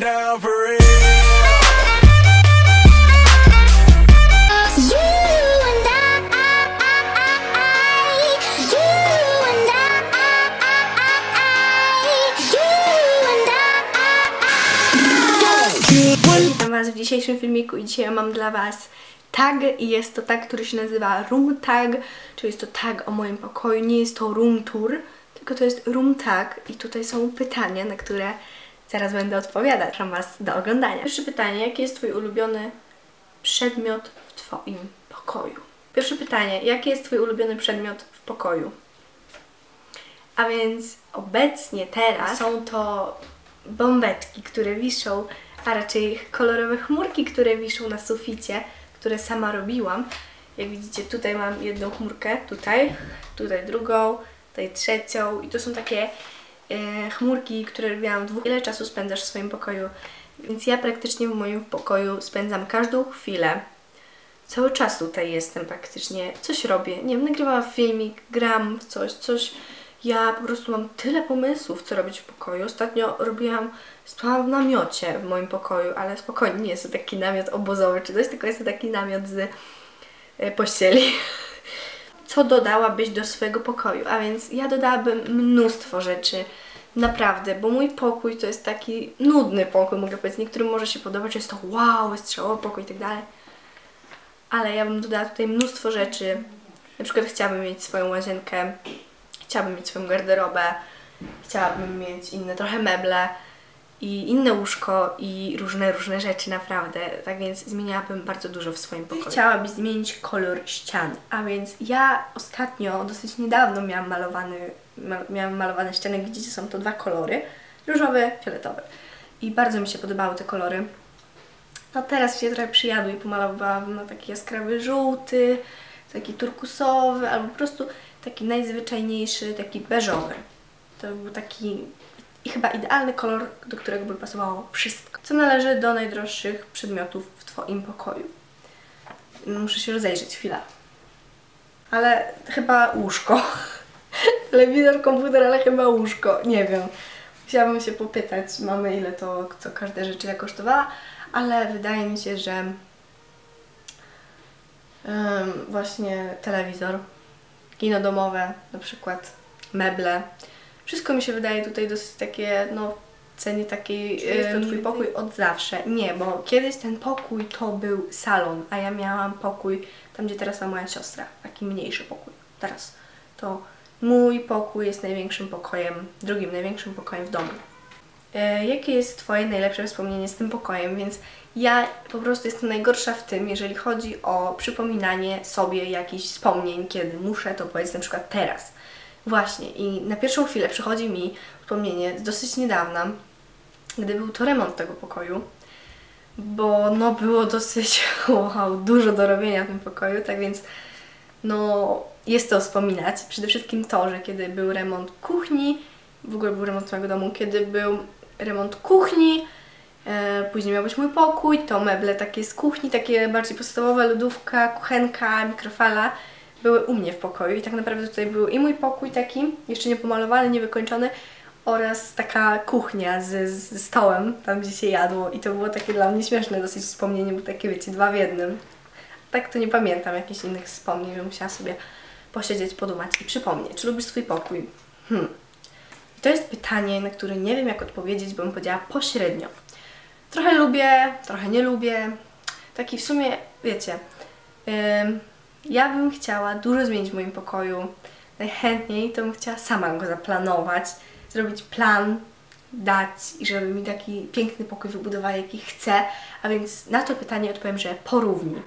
down for real. Was w dzisiejszym filmiku i dzisiaj mam dla Was tag i jest to tag, który się nazywa room tag, czyli jest to tag o moim pokoju, nie jest to room tour, tylko to jest room tag i tutaj są pytania, na które zaraz będę odpowiadać. Zapraszam Was do oglądania. Pierwsze pytanie, jaki jest Twój ulubiony przedmiot w Twoim pokoju? Pierwsze pytanie, jaki jest Twój ulubiony przedmiot w pokoju? A więc obecnie teraz są to bombeczki, które wiszą, a raczej kolorowe chmurki, które wiszą na suficie, które sama robiłam. Jak widzicie, tutaj mam jedną chmurkę, tutaj, tutaj drugą, tutaj trzecią i to są takie chmurki, które robiłam dwóch. Ile czasu spędzasz w swoim pokoju? Więc ja praktycznie w moim pokoju spędzam każdą chwilę. Cały czas tutaj jestem praktycznie, coś robię, nie wiem, nagrywałam filmik, gram w coś, coś. Ja po prostu mam tyle pomysłów, co robić w pokoju. Ostatnio robiłam, spałam w namiocie w moim pokoju, ale spokojnie, nie jest to taki namiot obozowy czy coś, tylko jest to taki namiot z e, pościeli. Co dodałabyś do swojego pokoju? A więc ja dodałabym mnóstwo rzeczy. Naprawdę, bo mój pokój to jest taki nudny pokój, mogę powiedzieć. Niektórym może się podobać, że jest to wow, wystrzałowy pokój i tak dalej ale ja bym dodała tutaj mnóstwo rzeczy. Na przykład chciałabym mieć swoją łazienkę, chciałabym mieć swoją garderobę, chciałabym mieć inne trochę meble i inne łóżko i różne, różne rzeczy naprawdę. Tak więc zmieniałabym bardzo dużo w swoim pokoju. Chciałabym zmienić kolor ścian, a więc ja ostatnio, dosyć niedawno miałam malowany, ma, miałam malowane ściany, widzicie są to dwa kolory, różowy, fioletowy. I bardzo mi się podobały te kolory. No teraz się trochę przyjadły i pomalowałabym na taki jaskrawy żółty, taki turkusowy, albo po prostu taki najzwyczajniejszy, taki beżowy. To był taki i chyba idealny kolor, do którego by pasowało wszystko. Co należy do najdroższych przedmiotów w Twoim pokoju? Muszę się rozejrzeć chwilę. Ale chyba łóżko. Telewizor, komputer, ale chyba łóżko. Nie wiem. Chciałabym się popytać mamy, ile to, co każda rzecz ile kosztowała, ale wydaje mi się, że em, właśnie telewizor, kino domowe, na przykład meble, wszystko mi się wydaje tutaj dosyć takie, no cenie takiej, Czy jest to em, twój pokój od zawsze. Nie, bo kiedyś ten pokój to był salon, a ja miałam pokój tam, gdzie teraz ma moja siostra, taki mniejszy pokój. Teraz to mój pokój jest największym pokojem, drugim największym pokojem w domu. E, jakie jest Twoje najlepsze wspomnienie z tym pokojem? Więc ja po prostu jestem najgorsza w tym, jeżeli chodzi o przypominanie sobie jakichś wspomnień, kiedy muszę to powiedzieć na przykład teraz. Właśnie i na pierwszą chwilę przychodzi mi wspomnienie z dosyć niedawna, gdy był to remont tego pokoju, bo no było dosyć wow, dużo do robienia w tym pokoju, tak więc no jest to wspominać. Przede wszystkim to, że kiedy był remont kuchni, w ogóle był remont mojego domu, kiedy był remont kuchni, e, później miał być mój pokój, to meble takie z kuchni, takie bardziej podstawowe, lodówka, kuchenka, mikrofala, były u mnie w pokoju i tak naprawdę tutaj był i mój pokój taki, jeszcze nie pomalowany, niewykończony oraz taka kuchnia z, z stołem, tam gdzie się jadło i to było takie dla mnie śmieszne dosyć wspomnienie, bo takie wiecie, dwa w jednym. Tak to nie pamiętam jakichś innych wspomnień, bym musiała sobie posiedzieć, podumać i przypomnieć. Czy lubisz swój pokój? Hmm. I to jest pytanie, na które nie wiem jak odpowiedzieć, bo bym powiedziała pośrednio. Trochę lubię, trochę nie lubię. Taki w sumie, wiecie, ym, ja bym chciała dużo zmienić w moim pokoju. Najchętniej to bym chciała sama go zaplanować, zrobić plan, dać i żeby mi taki piękny pokój wybudować, jaki chcę. A więc na to pytanie odpowiem, że porówni.